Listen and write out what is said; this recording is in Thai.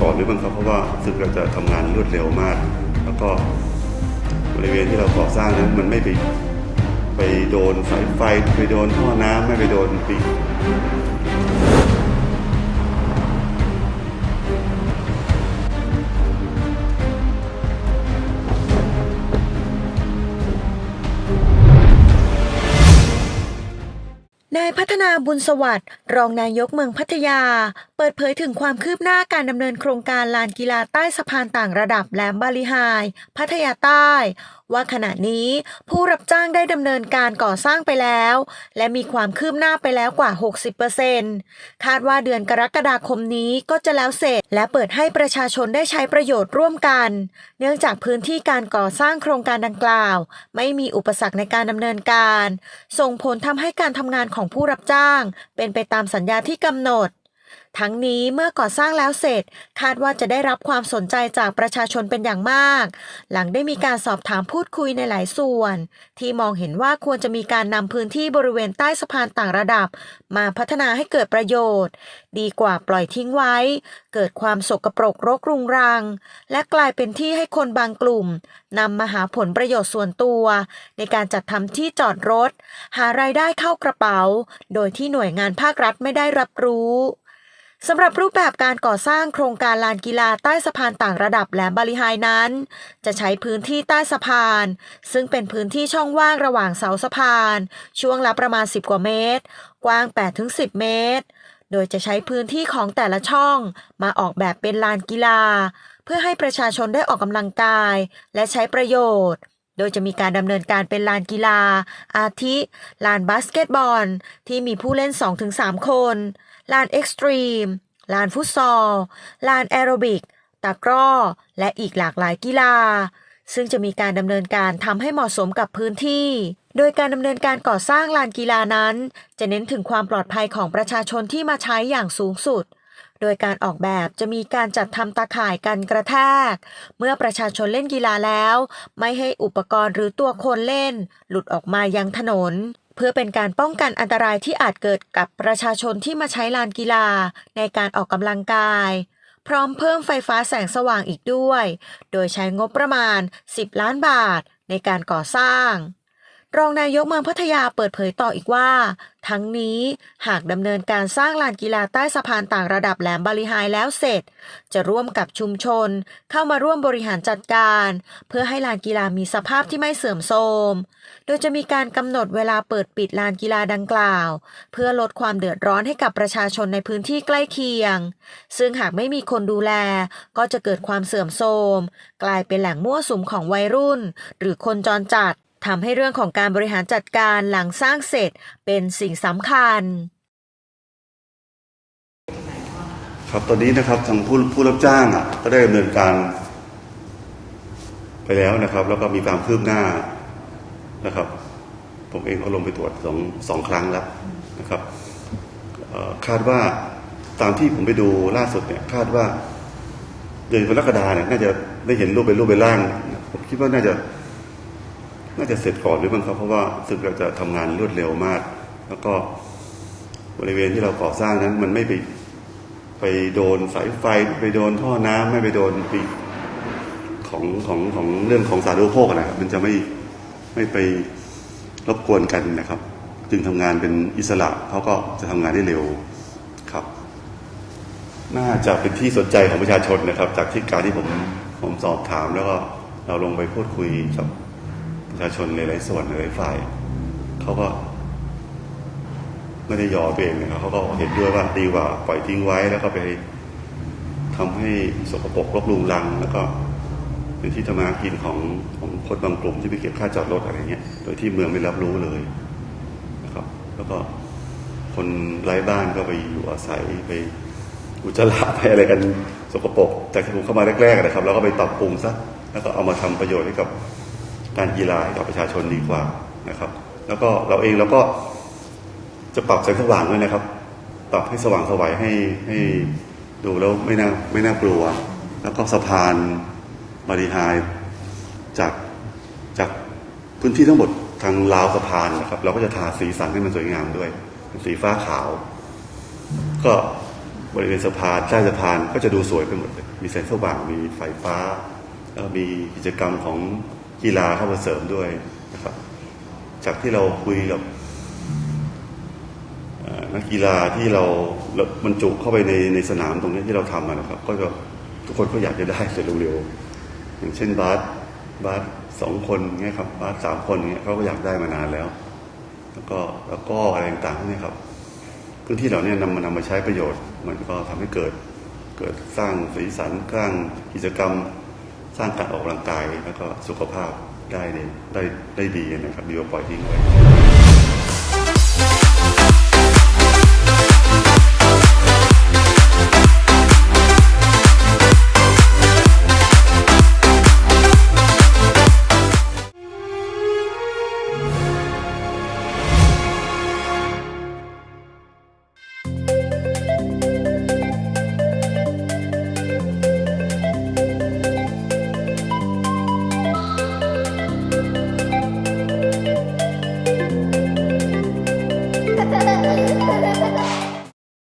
ก่อนหรือเปล่าครับเพราะว่าซึ่งเราจะทำงานรวดเร็วมาก แล้วก็บริเวณที่เราก่อสร้างนั้นมันไม่ไปไปโดนสายไฟไปโดนท่อน้ำไม่ไปโดนปี นายพัฒนาบุญสวัสดิ์รองนายกเมืองพัทยา เปิดเผยถึงความคืบหน้าการดำเนินโครงการลานกีฬาใต้สะพานต่างระดับแหลมบาลีไฮพัทยาใต้ ว่าขณะนี้ผู้รับจ้างได้ดำเนินการก่อสร้างไปแล้ว และมีความคืบหน้าไปแล้วกว่า 60%คาดว่าเดือนกรกฎาคมนี้ก็จะแล้วเสร็จ และเปิดให้ประชาชนได้ใช้ประโยชน์ร่วมกัน เนื่องจากพื้นที่การก่อสร้างโครงการดังกล่าว ไม่มีอุปสรรคในการดำเนินการ ส่งผลทำให้การทำงานของผู้รับจ้าง เป็นไปตามสัญญาที่กำหนด ทั้งนี้เมื่อก่อสร้างแล้วเสร็จ คาดว่าจะได้รับความสนใจจากประชาชนเป็นอย่างมาก หลังได้มีการสอบถามพูดคุยในหลายส่วน ที่มองเห็นว่าควรจะมีการนำพื้นที่บริเวณใต้สะพานต่างระดับ มาพัฒนาให้เกิดประโยชน์ ดีกว่าปล่อยทิ้งไว้ เกิดความสกปรกรกรุงรัง และกลายเป็นที่ให้คนบางกลุ่มนำมาหาผลประโยชน์ส่วนตัว ในการจัดทำที่จอดรถ หารายได้เข้ากระเป๋า โดยที่หน่วยงานภาครัฐไม่ได้รับรู้ สำหรับรูปแบบการก่อสร้างโครงการลานกีฬาใต้สะพานต่างระดับแหลมบาลีไฮนั้น จะใช้พื้นที่ใต้สะพาน ซึ่งเป็นพื้นที่ช่องว่างระหว่างเสาสะพาน ช่วงละประมาณ 10 กว่าเมตร กว้าง 8-10 เมตร โดยจะใช้พื้นที่ของแต่ละช่อง มาออกแบบเป็นลานกีฬา เพื่อให้ประชาชนได้ออกกำลังกาย และใช้ประโยชน์โดยจะมีการดำเนินการเป็นลานกีฬา อาทิ ลานบาสเกตบอล ที่มีผู้เล่น 2-3 คน ลานเอ็กซ์ตรีม ลานฟุตซอล ลานแอโรบิก ตะกร้อ และอีกหลากหลายกีฬา ซึ่งจะมีการดำเนินการทำให้เหมาะสมกับพื้นที่ โดยการดำเนินการก่อสร้างลานกีฬานั้น จะเน้นถึงความปลอดภัยของประชาชนที่มาใช้อย่างสูงสุดโดยการออกแบบจะมีการจัดทำตาข่ายกันกระแทก เมื่อประชาชนเล่นกีฬาแล้ว ไม่ให้อุปกรณ์หรือตัวคนเล่น หลุดออกมายังถนนเพื่อเป็นการป้องกันอันตรายที่อาจเกิดกับประชาชนที่มาใช้ลานกีฬาในการออกกำลังกาย พร้อมเพิ่มไฟฟ้าแสงสว่างอีกด้วย โดยใช้งบประมาณ 10 ล้านบาทในการก่อสร้าง รองนายกเมืองพัทยาเปิดเผยต่ออีกว่า ทั้งนี้หากดำเนินการสร้างลานกีฬาใต้สะพานต่างระดับแหลมบาลีไฮแล้วเสร็จ จะร่วมกับชุมชน เข้ามาร่วมบริหารจัดการ เพื่อให้ลานกีฬามีสภาพที่ไม่เสื่อมโทรม โดยจะมีการกำหนดเวลาเปิดปิดลานกีฬาดังกล่าว เพื่อลดความเดือดร้อนให้กับประชาชนในพื้นที่ใกล้เคียง ซึ่งหากไม่มีคนดูแล ก็จะเกิดความเสื่อมโทรม กลายเป็นแหล่งมั่วสุมของวัยรุ่น หรือคนจรจัด ทำให้เรื่องของการบริหารจัดการหลังสร้างเสร็จเป็นสิ่งสำคัญ ครับตอนนี้นะครับทางผู้ผู้รับจ้างอะก็ได้ดำเนินการไปแล้วนะครับ แล้วก็มีความคืบหน้านะครับ ผมเองก็ลงไปตรวจสองสองครั้งแล้วนะครับคาดว่าตามที่ผมไปดูล่าสุดเนี่ยคาดว่าเดือนกรกฎาเนี่ยน่าจะได้เห็นรูปเป็นรูปเป็นร่างผมคิดว่าน่าจะ น่าจะเสร็จก่อนหรือเปล่าครับเพราะว่าสึกเราจะทำงานรวดเร็วมาก แล้วก็บริเวณที่เราก่อสร้างนั้น มันไม่ไปไปโดนสายไฟไปโดนท่อน้ำไม่ไปโดนปีของของของเรื่องของสาธารณโภคนะครับมันจะไม่ไม่ไปรบกวนกันนะครับ จึงทำงานเป็นอิสระเขาก็จะทำงานได้เร็วครับ น่าจะเป็นที่สนใจของประชาชนนะครับ จากที่การที่ผมผมสอบถามแล้วก็เราลงไปพูดคุยกับ ชาชนในหลายส่วนในหลายฝ่ายเขาก็ ไม่ได้ยอตัวเองนะครับเขาก็เห็นด้วยว่าดีกว่าปล่อยทิ้งไว้แล้วก็ไปทำให้สกปรกรกรุงรัง แล้วก็เป็นที่ทำมากินของของคนบางกลุ่มที่ไปเก็บค่าจอดรถอะไรเงี้ย โดยที่เมืองไม่รับรู้เลยนะครับ แล้วก็คนไร้บ้านก็ไปอยู่อาศัยไปอุจจาระไปอะไรกันสกปรกจากที่ผมเข้ามาแรกๆนะครับ แล้วก็ไปปรับปรุงซะแล้วก็เอามาทำประโยชน์ให้กับ การกีฬากับประชาชนดีกว่านะครับ แล้วก็เราเองเราก็จะปรับแสงสว่างด้วยนะครับ ปรับให้สว่างสวัยให้ให้ดูแล้วไม่น่าไม่น่ากลัว แล้วก็สะพานบริหารจากจากพื้นที่ทั้งหมดทางราวสะพานนะครับ เราก็จะทาสีสันให้มันสวยงามด้วยสีฟ้าขาว ก็บริเวณสะพานใต้สะพานก็จะดูสวยไปหมดเลยมีแสงสว่างมีไฟฟ้าแล้วมีกิจกรรมของ กีฬาเข้ามาเสริมด้วยนะครับ จากที่เราคุยกับนักกีฬาที่เราเราบรรจุเข้าไปในในสนามตรงนี้ที่เราทำนะครับ ก็จะทุกคนก็อยากจะได้เสร็จเร็วๆอย่างเช่นบาสบาสสองคนเงี้ยครับบาสสามคนเงี้ยเขาก็อยากได้มานานแล้ว แล้วก็แล้วก็อะไรต่างๆเนี่ยครับพื้นที่เหล่านี้นำมานำมาใช้ประโยชน์ มันก็ทำให้เกิดเกิดสร้างสีสันสร้างกิจกรรม สร้างการออกกำลังกายแล้วก็สุขภาพได้ได้ได้ดีนะครับดีกว่าปล่อยทิ้งไว้